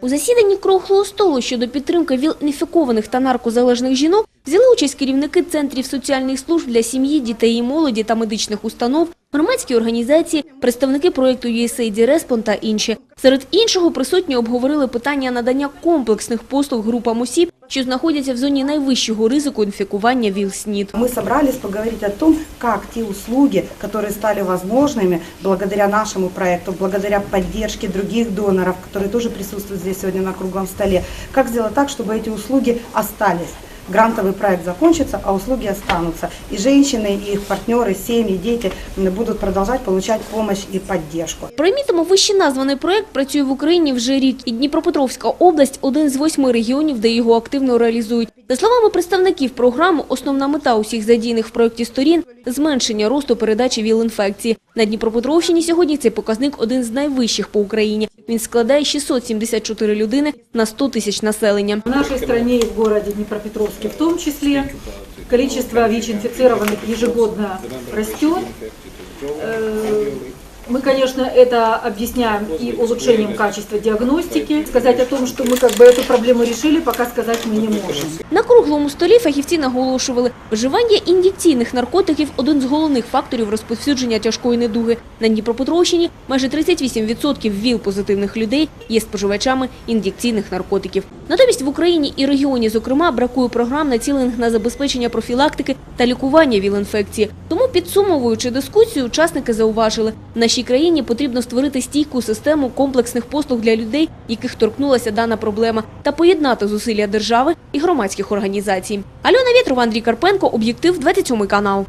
У засіданні круглого столу щодо підтримки віл-інфікованих та наркозалежних жінок взяли участь керівники центрів соціальних служб для сім'ї, дітей і молоді та медичних установ, громадські організації, представники проєкту USAID Respond та інші. Серед іншого присутні обговорили питання надання комплексних послуг групам осіб, що знаходяться в зоні найвищого ризику інфікування ВІЛ-СНІД. Мы собрались поговорить о том, как те услуги, которые стали возможными благодаря нашему проекту, благодаря поддержке других доноров, которые тоже присутствуют здесь сегодня на круглом столе, как сделать так, чтобы эти услуги остались. Грантовый проект закончится, а услуги останутся. И женщины, и их партнеры, семьи, дети м, будут продолжать получать помощь и поддержку. Примітимо, вище названий проект працює в Україні вже рік, і Дніпропетровська область – один з восьми регіонів, де його активно реалізують. За словами представників програми, основна мета усіх задійних в проєкті сторін – зменшення росту передачі ВІЛ-інфекції. На Дніпропетровщині сьогодні цей показник один з найвищих по Україні. Він складає 674 людини на 100 тисяч населення. В нашій країні і в місті Дніпропетровській в тому числі кількість ВІЧ-інфіцірованих ежегодно растет. Э, Мы, конечно, это объясняем и улучшением качества диагностики. Сказать о том, что мы как бы эту проблему решили, пока сказать мы не можем. На круглому столі фахівці наголошували, вживання ін'єкційних наркотиків – один з головних факторів розповсюдження тяжкої недуги. На Дніпропетровщині майже 38% ВІЛ-позитивних людей є споживачами ін'єкційних наркотиків. Натомість в Україні і регіоні, зокрема, бракує програм, націлених на забезпечення профілактики та лікування ВІЛ-інфекції. Тому, підсумовуючи дискусію, учасники зауважили, в нашій країні потрібно створити стійку систему комплексних послуг для людей, яких торкнулася дана проблема, та поєднати зусилля держави і громадських організацій. Альона Вітрова, Андрій Карпенко, Об'єктив, 27 канал.